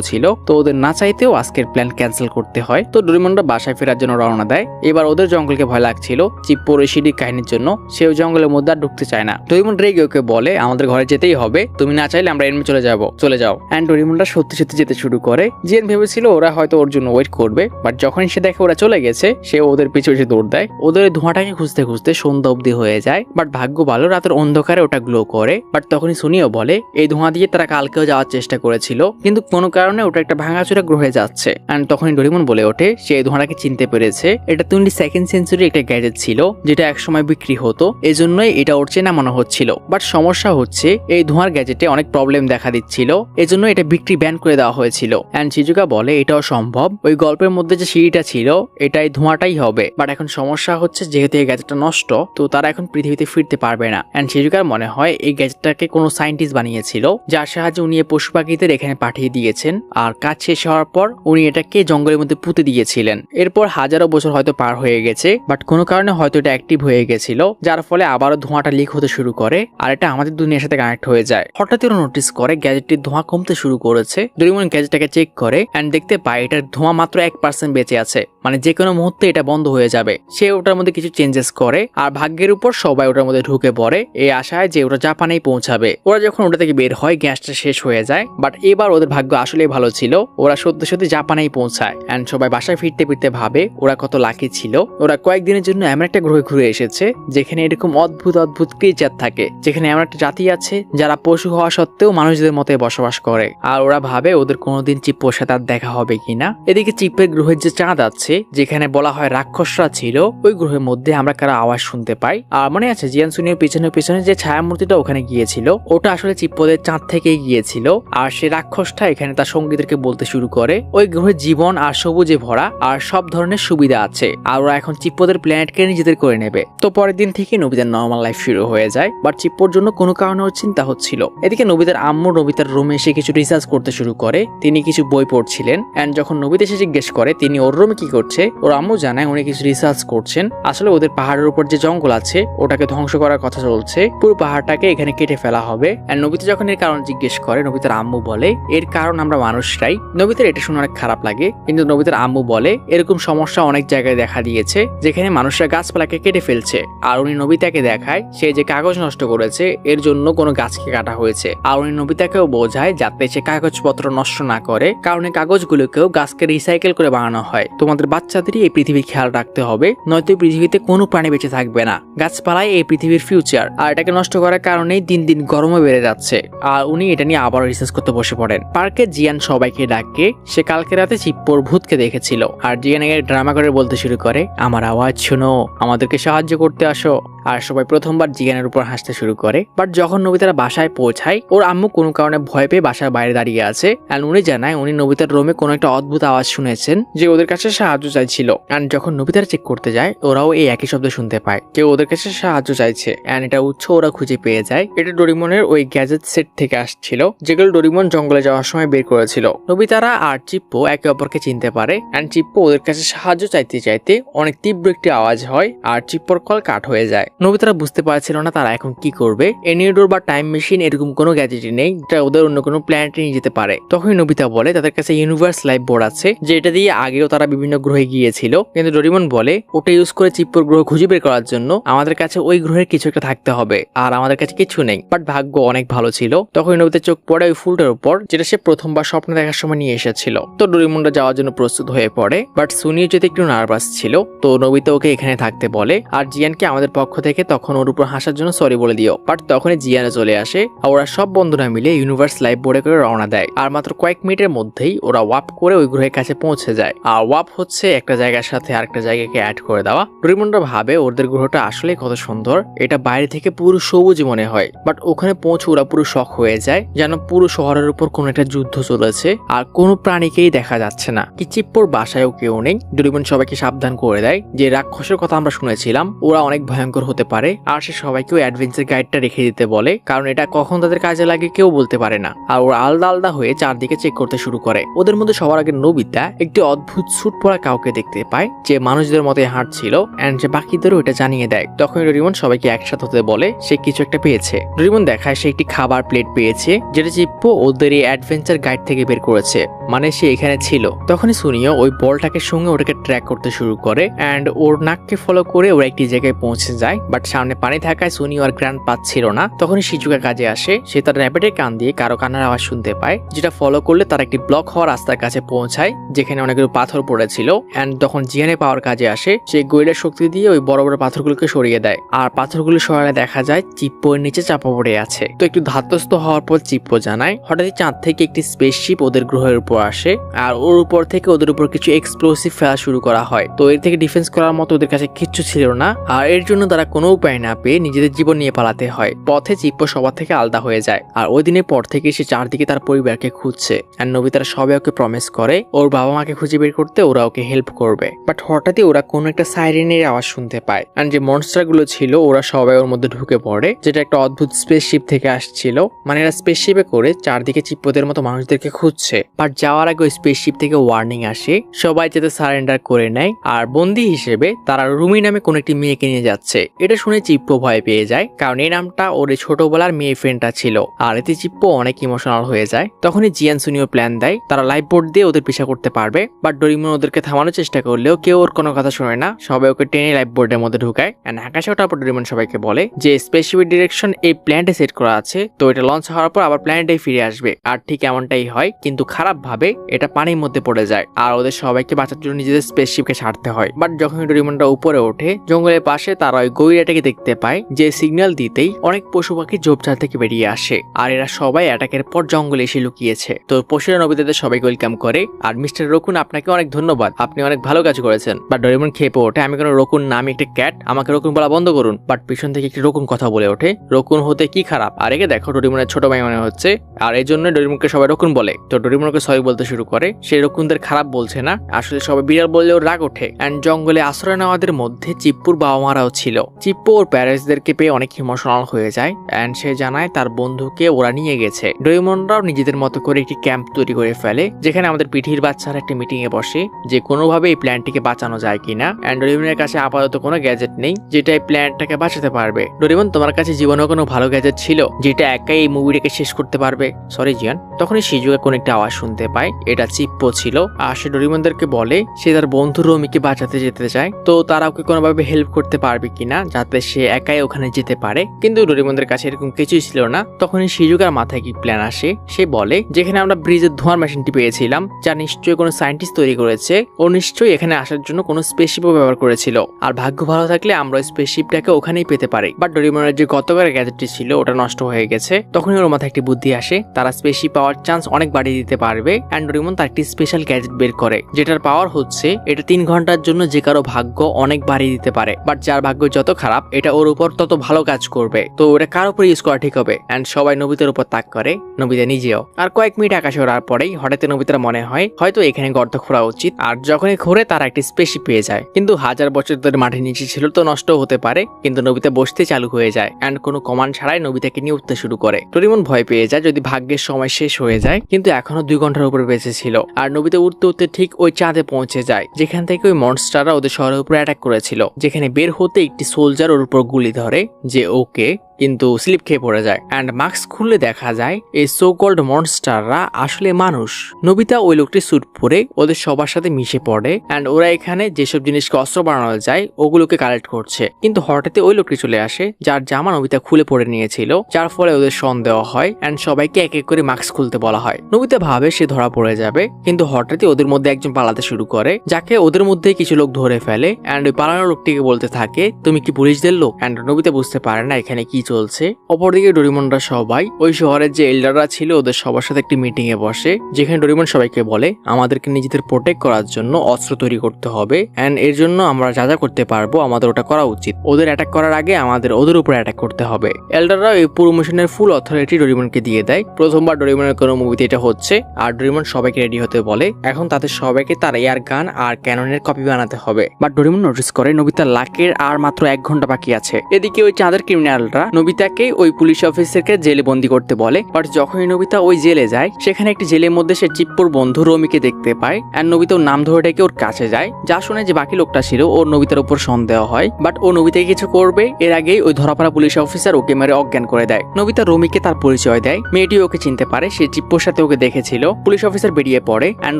ছিল। তো ওদের না চাইতেও আজকের প্ল্যান ক্যান্সেল করতে হয়। তো ডোরিমনরা বাসায় ফেরার জন্য রওনা দেয়। এবার ওদের জঙ্গলকে ভয় লাগছিল। চিপ্পুর ওই সিঁড়ির কাহিনীর জন্য। সে ওই জঙ্গলের মধ্যে আর ঢুকতে চায় না। ডোরিমন রেগে ওকে বলে, আমাদের ঘরে যেতেই হবে। তুমি না চাইলে আমরা এমনি চলে যাব। চলে যাও। অ্যান্ড ডোরিমনরা সত্যি সত্যি যেতে শুরু করে। জিয়ান ভেবেছিল ওরা হয়তো ওর জন্য ওয়েট করবে। বাট যখনই সে দেখে ওরা চলে গেছে, সে ওদের পিছু পিছু দৌড় দেয়। ওদের ধোঁয়াটাকে খুঁজতে খুঁজতে খুঁজতে সন্ধ্যা অবধি হয়ে যায় বাট ভাগ্য ভালো রাতের অন্ধকারে ওটা গ্লো করে। বাট তখনই সুনিও বলে, এই ধোঁয়া দিয়ে তারা কালকেও যাওয়ার চেষ্টা করেছিল, কিন্তু কোনো কারণে ওটা একটা ভাঙাচোরা গ্রহে যাচ্ছে। অ্যান্ড তখনই ডোরিমন বলে ওঠে, সে এই ধোঁয়াটাকে চিনতে পেরেছে। এটা টোয়েন্টি সেকেন্ড সেঞ্চুরি একটা গ্যাজেট ছিল, যেটা একসময় বিক্রি হতো, এজন্যই এটা ওর চেনা মনে হচ্ছিল। বাট সমস্যা হচ্ছে, এই ধোঁয়ার গ্যাজেটে অনেক প্রবলেম দেখা দিচ্ছিল এজন্য এটা বিক্রি ব্যান করে দেওয়া হয়েছিল। অ্যান্ড চিজুকা বলে, এটাও সম্ভব। ওই গল্পের মধ্যে যে সিঁড়িটা ছিল, এটাই ধোঁয়াটাই হবে। বাট এখন সমস্যা হচ্ছে, যেহেতু এই গ্যাজেটটা নষ্ট, তো তারা এখন পৃথিবীতে ফিরতে পারবে না। অ্যান্ড চিজুকার মনে হয় এই গ্যাজেটটাকে কোনো সায়েন্টিস্ট বানিয়েছিল, যার সাহায্যে উনি পশু পাখিদের এখানে পাঠিয়ে দিয়েছেন। আর কাজ শেষ হওয়ার পর উনি এটাকে জঙ্গলের মধ্যে পুঁতে দিয়েছিলেন। এরপর হাজারো বছর হয়তো পার হয়ে গেছে, বাট কোনো কারণে হয়তো এটা অ্যাক্টিভ হয়ে গেছিল, যার ফলে আবারও ধোঁয়াটা লিক হতে শুরু করে, আর এটা আমাদের দুনিয়ার সাথে কানেক্ট হয়ে যায়। হঠাৎ ওরা নোটিস করে গ্যাজেটটির ধোঁয়া কমতে শুরু করেছে। ডোরিমন গ্যাজেটটাকে চেক করে অ্যান্ড দেখতে পায় এটার ধোঁয়া মাত্র এক পার্সেন্ট বেঁচে আছে। মানে যে কোনো মুহূর্তে এটা বন্ধ হয়ে যাবে। সে ওটার মধ্যে কিছু চেঞ্জেস করে আর ভাগ্যের উপর সবাই ওটার মধ্যে ঢুকে পড়ে এই আশায় যে ওটা জাপানেই পৌঁছাবে। ওরা যখন ওটা থেকে বের হয়, গ্যাসটা শেষ হয়ে যায়। বাট এবার ওদের ভাগ্য আসলেই ভালো ছিল। ওরা সত্যি সত্যি জাপানেই পৌঁছায়। অ্যান্ড সবাই বাসায় ফিরতে ফিরতে ভাবে ওরা কত লাকি ছিল। ওরা কয়েকদিনের জন্য এমন একটা গ্রহে ঘুরে এসেছে, যেখানে এরকম অদ্ভুত অদ্ভুত ক্রিচার থাকে। যেখানে এমন একটা জাতি আছে, যারা পশু হওয়া সত্ত্বেও মানুষদের মতে বসবাস করে। আর ওরা ভাবে ওদের কোনোদিন চিপ্পোর সাথে আর দেখা হবে কিনা। এদিকে চিপ্পের গ্রহের যে চাঁদ আছে যেখানে বলা হয় রাক্ষসরা ছিল, ওই গ্রহের মধ্যে আমরা কারও আওয়াজ শুনতে পাই। আর মনে আছে জিয়ান সুনির পিছনে পিছনে যে ছায়া মূর্তিটা ওখানে গিয়েছিল, ওটা আসলে চিপ্পদের চাঁদ থেকেই গিয়েছিল। আর সে রাক্ষসটা এখানে তার সঙ্গীদেরকে বলতে শুরু করে, ওই গ্রহের জীবন আর সবুজে ভরা, আর সব ধরনের সুবিধা আছে। আর ওরা এখন চিপ্পদের প্ল্যানেটকে নিজেদের করে নেবে। তো পরের দিন থেকে নবীদের নর্মাল লাইফ শুরু হয়ে যায়। বাট চিপ্পোর জন্য কোনো কারণে ওর চিন্তা হচ্ছিল। এদিকে নবীদের আম্মু নবিতার রুমে এসে কিছু রিসার্চ করতে শুরু করে। তিনি কিছু বই পড়ছিলেন। এন্ড যখন নবিতা এসে জিজ্ঞেস করে, তিনি ওর রুমে কি করছে। ওর আম্মু জানায় উনি কিছু রিসার্চ করছেন। আসলে ওদের পাহাড়ের উপর যে জঙ্গল আছে, ওটাকে ধ্বংস করার কথা চলছে। পুরো পাহাড়টাকে এখানে কেটে ফেলা হবে। এন্ড নবিতা যখন এর কারণ জিজ্ঞেস করে নবিতার আম্মু বলে, এর কারণ আমরা মানুষরাই। নবিতার এটা শুনে অনেক খারাপ লাগে। কিন্তু নবিতার আম্মু বলে, এরকম সমস্যা অনেক জায়গায় দেখা দিয়েছে, যেখানে মানুষরা গাছপালাকে কেটে ফেলছে। আর উনি নবিতাকে দেখায়, সে যে কাগজ নষ্ট করেছে, এর জন্য কোনো গাছকে কাটা হয়েছে। আর উনি নবিতাকেও বোঝায়, যাতে সে কাগজপত্র নষ্ট না করে, কারণ এই কাগজগুলোকেও গাছকে রিসাইকেল করে বানানো হয়। তোমাদের বাচ্চাদেরই এই পৃথিবীর খেয়াল রাখতে হবে, নয়তো পৃথিবীতে কোনো প্রাণী বেঁচে থাকবে না। গাছপালাই এই পৃথিবীর ফিউচার আর এটাকে নষ্ট করার কারণেই দিন দিন গরমও বেড়ে যাচ্ছে। আর উনি এটা নিয়ে আবার রিসার্চ করতে বসে পড়েন। পার্কে জিয়ান সবাইকে ডাকে, সে কালকে রাতে চিপ্পোর ভূতকে দেখেছিল। আর জিয়ান ড্রামা করে বলতে শুরু করে, আমার আওয়াজ শোনো, আমাদেরকে সাহায্য করতে আসো। আর সবাই প্রথমবার জিয়ানের উপর হাসতে শুরু করে। বাট যখন নবিতারা বাসায় পৌঁছায়, ওর আম্মু কোনো কারণে ভয় পেয়ে বাসার বাইরে দাঁড়িয়ে আছে। অ্যান্ড উনি জানায়, উনি নবিতার রোমে কোনো একটা অদ্ভুত আওয়াজ শুনেছেন, যে ওদের কাছে সাহায্য চাইছিল। অ্যান্ড যখন নবিতারা চেক করতে যায়, ওরাও এই একই শব্দ শুনতে পায়। কেউ ওদের কাছে সাহায্য চাইছে। অ্যান্ড এটা উৎস ওরা খুঁজে পেয়ে যায়। এটা ডোরিমনের ওই গ্যাজেট সেট থেকে আসছিল, যেগুলো ডোরিমন জঙ্গলে যাওয়ার সময় বের করেছিল। নবিতারা আর চিপ্পো একে অপরকে চিনতে পারে। অ্যান্ড চিপ্পো ওদের কাছে সাহায্য চাইতে চাইতে অনেক তীব্র একটি আওয়াজ হয় আর চিপ্পোর কল কাট হয়ে যায়। নবিতারা বুঝতে পারছিল না তারা এখন কি করবে। এনিডোর বা টাইম মেশিন এরকম কোনো গ্যাজেটই নেই, যা ওদের অন্য কোনো প্ল্যানেটে নিয়ে যেতে পারে। তখনই নবিতা বলে, তাদের কাছে ইউনিভার্স লাইফ বোর্ড আছে যে এটা দিয়ে আগেও তারা বিভিন্ন গ্রহে গিয়েছিল। কিন্তু ডোরিমন বলে, ওটা ইউজ করে চিপ্পোর গ্রহ খুঁজে বের করার জন্য আমাদের কাছে ওই গ্রহের কিছু একটা থাকতে হবে, আর আমাদের কাছে কিছু নেই। বাট ভাগ্য অনেক ভালো ছিল। তখন নবীতে চোখ পড়ে ওই ফুলটার উপর, যেটা সে প্রথমবার স্বপ্ন দেখার সময় নিয়ে এসেছিল। তো ডোরিমনটা যাওয়ার জন্য প্রস্তুত হয়ে পড়ে। বাট সুনিও যদি একটু নার্ভাস ছিল, তো নবিতা ওকে এখানে থাকতে বলে, আর জিয়ানকে আমাদের পক্ষ থেকে তখন ওর উপর হাসার জন্য সরি বলে দিও। বাট তখনই জিয়ানে চলে আসে, আর ওরা সব বন্ধুরা মিলে ইউনিভার্স লাইফ বোর্ডে করে রওনা দেয়। আর মাত্র কয়েক মিনিটের মধ্যেই ওরা ওয়াপ করে ওই গ্রহের কাছে পৌঁছে যায়। আর ওয়াপ হচ্ছে একটা জায়গার সাথে আরেকটা জায়গাকে অ্যাড করে দেওয়া। ডোরিমনরা ভাবে ওদের গ্রহটা আসলে কত সুন্দর, এটা বাইরে থেকে পুরো সবুজ মনে হয়। বাট ওখানে পৌঁছে ওরা পুরো শখ হয়ে যায়, যেন পুরো শহরের উপর কোনো একটা যুদ্ধ চলেছে আর কোনো প্রাণীকেই দেখা যাচ্ছে না। কি চিপ্পোর বাসায়ও কেউ নেই ডোরিমন সবাইকে সাবধান করে দেয়। যে রাক্ষসের কথা আমরা শুনেছিলাম, ওরা অনেক ভয়ঙ্কর হতে পারে আর সে সবাইকেও অ্যাডভেঞ্চার গাইডটা রেখে দিতে বলে, কারণ এটা কখন তাদের কাজে লাগে কেউ বলতে পারে না। আর ওরা আলাদা আলাদা হয়ে চারদিকে চেক করতে শুরু করে। ওদের মধ্যে সবার আগে নবিতা, একটি অদ্ভুত স্যুট পরা কাউকে দেখতে পায়, যে মানুষদের মতোই হাঁটছিল এন্ড যে বাকিদেরও এটা জানিয়ে দেয়। তখন রিমন সবাইকে একসাথে হতে বলে, সে কিছু একটা পেয়েছে। রিমন দেখায় সে একটি খাবার প্লেট পেয়েছে, যেটা চিপ্পো ওদের এই অ্যাডভেঞ্চার গাইড থেকে বের করেছে। মানে সে এখানে ছিল। তখনই সুনিও ওই বলটাকে সঙ্গে ওটাকে ট্র্যাক করতে শুরু করে অ্যান্ড ওর নাককে ফলো করে ওরা একটি জায়গায় পৌঁছে যায়। বাট সামনে পানি থাকায় সুনিও আর গ্র্যান্ড পাচ্ছিল না। তখনই শিজুকা কাজে আসে। সে তার র্যাপিডের কান দিয়ে কারও কান্নার আওয়াজ শুনতে পায়, যেটা ফলো করলে তার একটি ব্লক হওয়া রাস্তার কাছে পৌঁছায়, যেখানে অনেকগুলো পাথর পড়েছিল। অ্যান্ড তখন জিয়ানে পাওয়ার কাজে আসে, সে গোয়েলের শক্তি দিয়ে ওই বড় বড় পাথরগুলোকে সরিয়ে দেয়। আর পাথরগুলো সরালে দেখা যায় চিপ্পো এর নিচে চাপা পড়ে আছে। তো একটু ধাতস্থ হওয়ার পর চিপ্পো জানায়, হঠাৎই চাঁদ থেকে একটি স্পেসশিপ ওদের গ্রহের উপর আসে, আর ওর উপর থেকে ওদের উপর কিছু এক্সপ্লোসিভ ফেলা শুরু করা হয়। তো এর থেকে ডিফেন্স করার মতো ওদের কাছে কিচ্ছু ছিল না, আর এর জন্য তারা কোনো উপায় না পেয়ে নিজেদের জীবন নিয়ে পালাতে হয়। পথে চিপ্পো সবার থেকে আলাদা হয়ে যায়, আর ওই দিনের পর থেকে সে চারদিকে তার পরিবারকে খুঁজছে। আর নবিতারা সবাই ওকে প্রমিস করে, ওর বাবা মাকে খুঁজে বের করতে ওরা ওকে হেল্প করবে। বাট হঠাৎই ওরা কোনো একটা সাইরেনের আওয়াজ শুনতে পায়। আর যে মনস্টারগুলো ছিল, ওরা সবাই ওর মধ্যে ঢুকে পড়ে, যেটা একটা অদ্ভুত স্পেসশিপ থেকে আসছিল। মানে এরা স্পেসশিপে করে চারদিকে চিপ্পদের মতো মানুষদেরকে খুঁজছে। বাট যাওয়ার আগে স্পেসশিপ থেকে ওয়ার্নিং আসে। সবাই যাতে সারেন্ডার করে নেয়। আর বন্দি হিসেবে তারা রুমি নামে কোন একটি মেয়েকে নিয়ে যাচ্ছে। এটা শুনে চিপ্পো ভয় পেয়ে যায়, কারণ এই নামটা ওর ছোটবেলার মেয়ে ফ্রেন্ডটা ছিল। আর এতে চিপ্পো অনেক ইমোশনাল হয়ে যায়। তখনই জিয়ান সুনিও প্ল্যান দেয়, তারা লাইফ বোর্ড দিয়ে ওদের পিছা করতে পারবে। বাট ডরিমন ওদেরকে থামানোর চেষ্টা করলেও কেউ ওর কোনো কথা শোনে না। সবাই ওকে টেনে লাইফ বোর্ডের মধ্যে ঢুকায়। অ্যান্ড আকাশে ওঠার পর ডরিমন সবাইকে বলে যে স্পেসিফিক ডিরেকশন এই প্ল্যান্টে সেট করা আছে। তো এটা লঞ্চ হওয়ার পর আবার প্ল্যানেটে ফিরে আসবে। আর ঠিক এমনটাই হয়, কিন্তু খারাপ ভাবে এটা পানির মধ্যে পড়ে যায়। আর ওদের সবাইকে বাঁচার জন্য নিজেদের স্পেসশিপকে ছাড়তে হয়। বাট যখন ডরিমনটা উপরে ওঠে, জঙ্গলের পাশে তারা ওই গইরাটাকে দেখতে পায়, যে সিগন্যাল দিতেই অনেক পশু পাখি ঝোপঝাড় থেকে বেরিয়ে আসে। আর এরা সবাই অ্যাটাকের পর জঙ্গলে এসে লুকিয়েছে। তো পশুরা নবীদের সবাই ওয়েলকাম করে। আর মিস্টার রকুন, আপনাকে অনেক ধন্যবাদ। আপনি অনেক ভালো কাজ করেছেন। বাট ডরিমন খেপে ওঠে, আমি কোনো রকুন না, আমি একটা ক্যাট আমাকে রকুন বলা বন্ধ করুন। বাট পিছন থেকে একটি রকুন কথা বলে ওঠে, রকুন হতে কি খারাপ? আর একে দেখো, ডরিমনের ছোট ভাই মনে হচ্ছে। আর এই জন্য ডরিমনকে সবাই রকুন বলে। তো ডরিমনকে সবাই বলতে শুরু করে। সে রকুনদের খারাপ বলছে না। আসলে সবাই বিড়াল বললেও রাগ ওঠে। অ্যান্ড জঙ্গলে আশ্রয় নেওয়াদের মধ্যে চিপ্পুর বাবা মারাও ছিল। চিপ্পু ওর প্যারেন্টসদেরকে পেয়ে অনেক ইমোশনাল হয়ে যায়। অ্যান্ড সে জানায় তার বন্ধুকে ওরা নিয়ে গেছে। ডরিমনরাও নিজেদের মতো করে একটি ক্যাম্প তৈরি করে ফেলে, যেখানে আমাদের পিঠির বাচ্চারা একটি মিটিং এ বসে, যে কোনোভাবে এই প্ল্যানটিকে বাঁচানো যায় কিনা। অ্যান্ড ডরিমনের কাছে আপাতত কোনো গ্যাজেট নেই, যেটা এই প্ল্যানটাকে বাঁচাতে পারবে। ডরিমন, তোমার কাছে জীবনে কোনো ভালো গ্যাজেট ছিল, যেটা একাই এই মুভিটাকে শেষ করতে পারবে? সরি জিয়ান। তখনই শিজুকে কোন একটা আওয়াজ শুনতে পায়, এটা চিপ্পো ছিল। আর সে ডরিমনদেরকে বলে, সে তার বন্ধু রমিকে বাঁচাতে যেতে চায়। তো তারা ওকে কোনোভাবে হেল্প করতে পারবে কিনা, যাতে সে একাই ওখানে যেতে পারে। কিন্তু ডরিমনদের কাছে এরকম কিছুই ছিল না। তখনই শিজুকার মাথায় কি প্ল্যান আসে? সে বলে, যেখানে আমরা ব্রিজের ধোঁয়ার মেশিনটি পেয়েছিলাম, যা নিশ্চয়ই কোনো সায়েন্টিস্ট তৈরি করেছে, ও নিশ্চয়ই এখানে আসার জন্য কোনো স্পেসশিপও ব্যবহার করেছিল। আর ভাগ্য ভালো থাকলে আমরা ওই স্পেসশিপটাকে ওখানেই পেতে পারি। বাট ডরিমনের যে গতকালের গ্যাজেটটি ছিল, ওটা নষ্ট হয়ে গেছে। তখনই ওর মাথায় একটি বুদ্ধি আসে, তারা স্পেসশিপ পাওয়ার চান্স অনেক বাড়িয়ে দিতে পারবে। অ্যান্ড ডরিমন তার একটি স্পেশাল গ্যাজেট বের করে, যেটার পাওয়ার হচ্ছে এটা তিন ঘণ্টার জন্য যে কারও ভাগ্য অনেক বাড়িয়ে দিতে পারে বাট যার ভাগ্য যত খারাপ, এটা ওর উপর তত ভালো কাজ করবে। তো ওটা কার উপর ইউজ করা ঠিক হবে? অ্যান্ড সবাই নবিতার উপর তাক করে নবিতা নিজেও। আর কয়েক মিনিট আকাশে ওড়ার পরেই হঠাৎ নবিতার মনে হয়, হয়তো এখানে গর্ত খোঁড়া উচিত, আর যখনই ঘোরে তারা একটি স্পেসশিপ পেয়ে যায়। কিন্তু হাজার বছর ধরে মাটির নিচে ছিল তো নষ্ট হতে পারে, কিন্তু নবিতা বসতে চালু হয়ে যায় অ্যান্ড কোনো কমান্ড ছাড়াই নবিতাকে নিয়ে উঠতে শুরু করে। ডরিমন ভয় পেয়ে যায় যদি ভাগ্যের সময় শেষ হয়ে যায়, কিন্তু এখনও দুই ঘণ্টার উপরে বেঁচে ছিল। আর নবীতে উঠতে উঠতে ঠিক ওই চাঁদে পৌঁছে যায়, যেখান থেকে ওই মনস্টাররা ওদের শহরের উপরে অ্যাটাক করেছিল। যেখানে বের হতে একটি সোলজার ওর উপর গুলি ধরে, যে ওকে কিন্তু স্লিপ খেয়ে পড়ে যায়। অ্যান্ড মাস্ক খুললে দেখা যায়, এই সো কল্ড মনস্টাররা আসলে মানুষ। নবিতা ওই লোকটি স্যুট পরে ওদের সবার সাথে মিশে পড়ে অ্যান্ড ওরা এখানে যেসব জিনিসকে অস্ত্র বানানো যায়, ওগুলোকে কালেক্ট করছে। কিন্তু হঠাৎই ওই লোকটি চলে আসে, যার জামা নবিতা খুলে পড়ে নিয়েছিল, যার ফলে ওদের সন্দেহ হয় অ্যান্ড সবাইকে এক এক করে মাস্ক খুলতে বলা হয়। নবিতা ভাবে সে ধরা পড়ে যাবে, কিন্তু হঠাৎই ওদের মধ্যে একজন পালাতে শুরু করে, যাকে ওদের মধ্যে কিছু লোক ধরে ফেলে অ্যান্ড ওই পালানো লোকটিকে বলতে থাকে, তুমি কি পুলিশদের লোক? অ্যান্ড নবিতা বুঝতে পারে না এখানে কি চলছে। অপরদিকে ডরিমনরা সবাই, ওই শহরের যে এল্ডাররা ছিল ওদের সবার সাথে একটি মিটিং এ বসে, যেখানে ডরিমন সবাইকে বলে, আমাদেরকে নিজেদের প্রোটেক্ট করার জন্য অস্ত্র তৈরি করতে হবে এন্ড এর জন্য আমরা যা যা করতে পারব আমাদের ওটা করা উচিত। ওদের অ্যাটাক করার আগে আমাদের ওদের উপরে অ্যাটাক করতে হবে। এল্ডাররা এই পুরো মিশনের ফুল অথরিটি ডরিমনকে দিয়ে দেয়। প্রথমবার ডরিমনের কোনো মুভিতে এটা হচ্ছে, আর ডরিমন সবাইকে রেডি হতে বলে, এখন তাদের সবাইকে তার এয়ার গান আর ক্যাননের কপি বানাতে হবে। বাট ডরিমন নোটিস করে, নবিতার লাকের আর মাত্র এক ঘণ্টা বাকি আছে। এদিকে ওই চাঁদের ক্রিমিনালরা নবিতাকে ওই পুলিশ অফিসারকে জেলে বন্দি করতে বলে। বাট যখনই নবিতা ওই জেলে যায়, সেখানে একটি জেলের মধ্যে সে চিপ্পুর বন্ধু রমিকে দেখতে পায়। আর নবিতা ওর নাম ধরে ডেকে ওর কাছে যায়, যা শুনে যে বাকি লোকটা ছিল, ওর নবিতার উপর সন্দেহ হয়। বাট ও নবিতাকে কিছু করবে, এর আগেই ওই ধরাপড়া পুলিশ অফিসার ওকে মেরে অজ্ঞান করে দেয়। নবিতা রমিকে তার পরিচয় দেয়, মেয়েটি ওকে চিনতে পারে, সে চিপ্পুর সাথে ওকে দেখেছিল। পুলিশ অফিসার বেরিয়ে পড়ে অ্যান্ড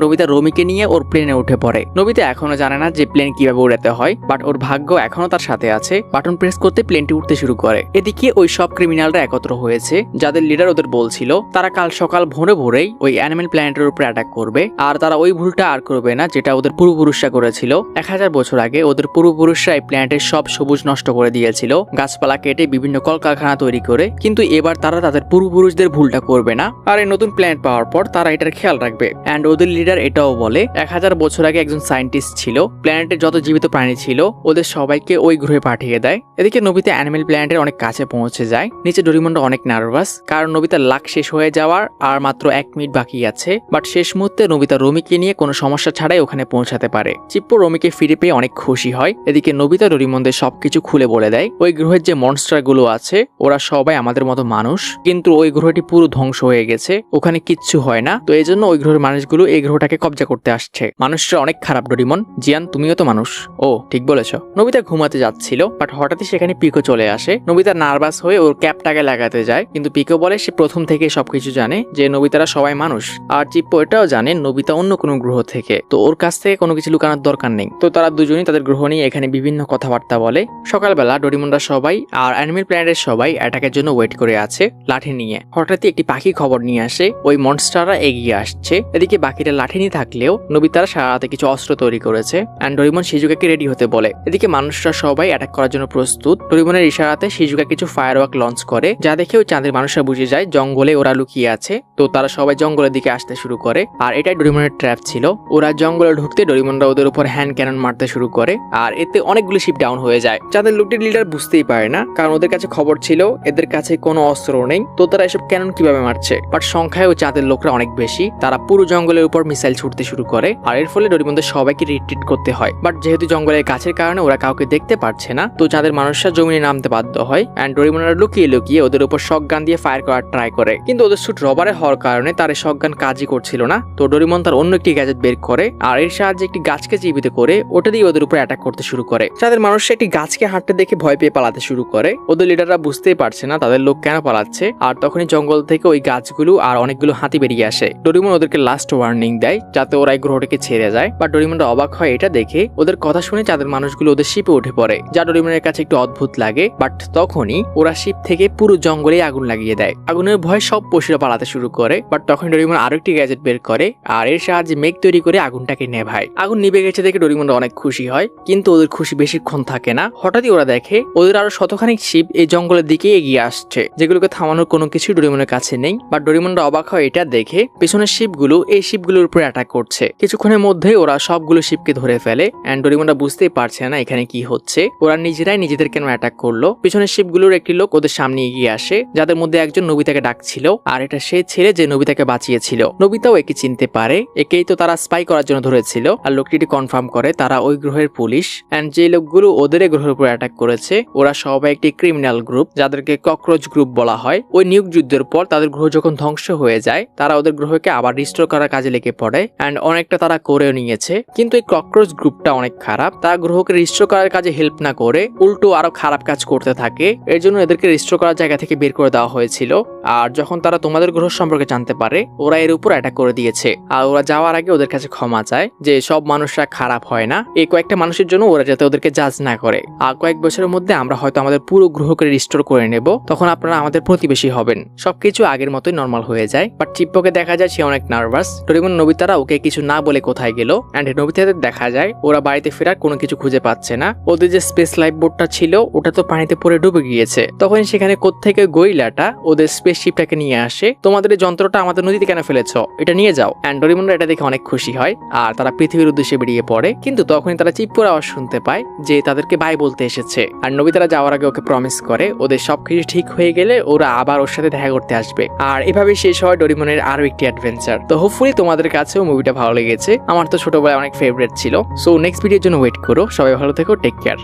নবিতা রমিকে নিয়ে ওর প্লেনে উঠে পড়ে। নবিতা এখনও জানে না যে প্লেন কীভাবে উড়াতে হয়, বাট ওর ভাগ্য এখনও তার সাথে আছে। বাটন প্রেস করতে প্লেনটি উঠতে শুরু করে। এদিকে ওই সব ক্রিমিনালরা একত্র হয়েছে, যাদের লিডার ওদের বলছিল, তারা কাল সকাল ভোরে ভোরেই ওই অ্যানিমেল প্ল্যানেটের উপরে অ্যাটাক করবে, আর তারা ওই ভুলটা আর করবে না যেটা ওদের পূর্বপুরুষরা করেছিল। এক হাজার বছর আগে ওদের পূর্বপুরুষরা এই প্ল্যানেটের সব সবুজ নষ্ট করে দিয়েছিল, গাছপালা কেটে বিভিন্ন কলকারখানা তৈরি করে, কিন্তু এবার তারা তাদের পূর্বপুরুষদের ভুলটা করবে না। আর এই নতুন প্ল্যানেট পাওয়ার পর তারা এটার খেয়াল রাখবে। অ্যান্ড ওদের লিডার এটাও বলে, এক হাজার বছর আগে একজন সায়েন্টিস্ট ছিল প্ল্যানেটের যত জীবিত প্রাণী ছিল, ওদের সবাইকে ওই গ্রহে পাঠিয়ে দেয়। এদিকে নবীতে অ্যানিমেল প্ল্যানেটের অনেক কাছে পৌঁছে যায়। নিচে ডরিমন্ডা অনেক নার্ভাস, কারণ নবিতার লাক শেষ হয়ে যাওয়ার আর মাত্র এক মিনিট বাকি আছে। বাট শেষ মুহূর্তে নবিতা রমিকে নিয়ে কোনো সমস্যা ছাড়াই ওখানে পৌঁছাতে পারে। চিপ্পো রমিকে ফিরে পেয়ে অনেক খুশি হয়। এদিকে নবিতা ডরিমন্দের সবকিছু খুলে বলে দেয়। ওই গ্রহের যে মনস্টারগুলো আছে, ওরা সবাই আমাদের মতো মানুষ। কিন্তু ওই গ্রহটি পুরো ধ্বংস হয়ে গেছে। ওখানে কিচ্ছু হয় না। তো এই জন্য ওই গ্রহের মানুষগুলো এই গ্রহটাকে কবজা করতে আসছে। মানুষরা অনেক খারাপ ডরিমন। জিয়ান, তুমিও তো মানুষ। ও, ঠিক বলেছ। নবিতা ঘুমাতে যাচ্ছিল, বাট হঠাৎই সেখানে পিকো চলে আসে। নবিতা নার্ভাস হয়ে ওর ক্যাপটাকে লাগাতে যায়। কিন্তু পিকো বলে সে প্রথম থেকে সবকিছু জানে যে নবিতারা সবাই মানুষ। আর চিপ্পো এটাও জানে নবিতা অন্য কোনো গ্রহ থেকে। তো ওর কাছ থেকে কোনো কিছু লুকানোর দরকার নেই। তো তারা দুজনই তাদের গ্রহ নিয়ে এখানে বিভিন্ন কথাবার্তা বলে। সকালবেলা ডরিমনরা সবাই আর অ্যানিমেল প্ল্যানেটের সবাই অ্যাটাকের জন্য ওয়েট করে আছে লাঠি নিয়ে। হঠাৎই একটি পাখি খবর নিয়ে আসে। ওই মনস্টাররা এগিয়ে আসছে। এদিকে বাকিরা লাঠি নিয়ে থাকলেও নবিতারা সারা রাতে কিছু অস্ত্র তৈরি করেছে। অ্যান্ড ডরিমন শিজুকাকে রেডি হতে বলে। এদিকে মানুষরা সবাই অ্যাটাক করার জন্য প্রস্তুত। ডরিমনের ইশারাতে শিজুকা কিছু ফায়ার লঞ্চ করে, যা দেখে ওই চাঁদের মানুষরা বুঝে যায় জঙ্গলে ওরা লুকিয়ে আছে। তো তারা সবাই জঙ্গলের দিকে আসতে শুরু করে। আর এটাই ডরিমনের ট্র্যাপ ছিল। ওরা জঙ্গলে ঢুকতে ডরিমনরা ওদের উপর হ্যান্ড ক্যানন মারতে শুরু করে। আর এতে অনেকগুলো শিপ ডাউন হয়ে যায়। চাঁদের লুটির লিডার বুঝতেই পারে না, কারণ ওদের কাছে খবর ছিল, এদের কাছে কোনো অস্ত্র নেই। তো তারা এসব ক্যানন কীভাবে মারছে? বাট সংখ্যায় ও চাঁদের লোকরা অনেক বেশি। তারা পুরো জঙ্গলের উপর মিসাইল ছুটতে শুরু করে। আর এর ফলে ডরিমনদের সবাইকে রিট্রিট করতে হয়। বাট যেহেতু জঙ্গলের গাছের কারণে ওরা কাউকে দেখতে পারছে না, তো চাঁদের মানুষরা জমিনে নামতে বাধ্য হয়। অ্যান্ড ডরিমনরা লুকিয়ে লুকিয়ে ওদের উপর গান দিয়ে ফায়ার করার ট্রাই করে। কিন্তু ওদের শুট রবারে হওয়ার কারণে তার শক গান কাজই করছিল না। তো ডরিমন তার অন্য একটি গ্যাজেট বের করে আর এর সাহায্যে একটি গাছকে জীবিত করে ওটা দিয়ে ওদের উপর অ্যাটাক করতে শুরু করে। তাদের মানুষ একটি গাছকে হাঁটতে দেখে ভয় পেয়ে পালাতে শুরু করে, ওদের লিডাররা বুঝতেই পারছে না তাদের লোক কেন পালাচ্ছে আর তখনই জঙ্গল থেকে ওই গাছগুলো আর অনেকগুলো হাতি বেরিয়ে আসে। ডরিমন ওদেরকে লাস্ট ওয়ার্নিং দেয় যাতে ওরা এই গ্রহটাকে ছেড়ে যায় বা ডরিমনরা অবাক হয় এটা দেখে। ওদের কথা শুনে চাঁদের মানুষগুলো ওদের শিপে উঠে পড়ে, যা ডরিমনের কাছে একটু অদ্ভুত লাগে বাট তখনই ওরা শিপ থেকে পুরো জঙ্গলে আগুন লাগিয়ে দেয়। আগুনের ভয় সব পশুরা পালাতে শুরু করে বাট তখন ডরিমন আরও একটি গ্যাজেট বের করে, আর এর সাহায্যে মেঘ তৈরি করে আগুনটাকে নেভায়। আগুন নিভে গেছে দেখে ডরিমনরা অনেক খুশি হয়, কিন্তু ওদের খুশি বেশিক্ষণ থাকে না। হঠাৎই ওরা দেখে, ওদের আরও শতখানিক শিপ এই জঙ্গলের দিকে এগিয়ে আসছে। যেগুলোকে থামানোর কোনো কিছু ডরিমনের কাছে নেই বাট ডরিমনরা অবাক হয় এটা দেখে। পেছনের শিপগুলো এই শিপগুলোর উপরে অ্যাটাক করছে। কিছুক্ষণের মধ্যে ওরা সবগুলো শিপকে ধরে ফেলে অ্যান্ড ডরিমনরা বুঝতেই পারছে না এখানে কি হচ্ছে। ওরা নিজেরাই নিজেদের কেন অ্যাটাক করল? পিছনের শিপগুলোর একটি লোক ওদের সামনে এগিয়ে আসে, যাদের মধ্যে একজন নবিতাকে ডাকছিল, আর এটা সে ছেলে যে নবিতাকে বাঁচিয়েছিল। নবিতাও একে চিনতে পারে, একেই তো তারা স্পাই করার জন্য ধরেছিল, আর লোকটি কনফার্ম করে, তারা ওই গ্রহের পুলিশ অ্যান্ড যে লোকগুলো ওদের গ্রহের উপর অ্যাটাক করেছে, ওরা সবাই একটি ক্রিমিনাল গ্রুপ যাদেরকে ককরোচ গ্রুপ বলা হয়। ওই নিয়োগ যুদ্ধের পর তাদের গ্রহ যখন ধ্বংস হয়ে যায়, তারা ওদের গ্রহকে আবার রিস্টোর করার কাজে লেগে পড়ে অ্যান্ড অনেকটা তারা করেও নিয়েছে। কিন্তু এই ককরোচ গ্রুপটা অনেক খারাপ, তারা গ্রহকে রিস্টোর করার কাজে হেল্প না করে, উল্টো আরও খারাপ কাজ করতে থাকে, এর জন্য এদেরকে রিস্টোর করার জায়গা থেকে বের করে দেওয়া হয়েছিল। আর যখন তারা তোমাদের গ্রহ সম্পর্কে জানতে পারে, ওরা এর উপর অ্যাটাক করে দিয়েছে। আর ওরা যাওয়ার আগে ওদের কাছে ক্ষমা চায় যে সব মানুষরা খারাপ হয় না। এই কয়েকটা মানুষের জন্য ওরা যাতে ওদেরকে জাজ না করে। আর কয়েক বছরের মধ্যে আমরা হয়তো আমাদের পুরো গ্রহকে রিস্টোর করে নেব। তখন আপনারা আমাদের প্রতিবেশী হবেন। সবকিছু আগের মতোই নর্মাল হয়ে যায়। বাট চিপ্পোকে দেখা যায় সে অনেক নার্ভাস ডরিমন নবিতারা ওকে কিছু না বলে কোথায় গেল। অ্যান্ড নবিতাদের দেখা যায়, ওরা বাড়িতে ফেরার কোনো কিছু খুঁজে পাচ্ছে না। ওদের যে স্পেস লাইফ বোটটা ছিল, ওটা তো পানিতে পড়ে ডুবে গিয়েছে। তখন সেখানে কোত্থেকে গইলাটা ওদের স্পেস শিপটাকে নিয়ে আসে, তোমাদের যন্ত্রটা আমাদের নদীতে কেন ফেলেছ? এটা নিয়ে যাও। অ্যান্ড ডরিমনরা এটা দেখে অনেক খুশি হয়, আর তারা পৃথিবীর উদ্দেশ্যে বেরিয়ে পড়ে। কিন্তু তখনই তারা চিপ্পুর আওয়াজ শুনতে পায় যে তাদেরকে বাই বলতে এসেছে। আর নবিতারা যাওয়ার আগে ওকে প্রমিস করে, ওদের সবকিছু ঠিক হয়ে গেলে ওরা আবার ওর সাথে দেখা করতে আসবে। আর এভাবে শেষ হয় ডরিমনের আরও একটি অ্যাডভেঞ্চার তো হোপফুলি তোমাদের কাছেও মুভিটা ভালো লেগেছে। আমার তো ছোটবেলায় অনেক ফেভারিট ছিল। সো নেক্সট ভিডিওর জন্য ওয়েট করো। সবাই ভালো থেকো টেক কেয়ার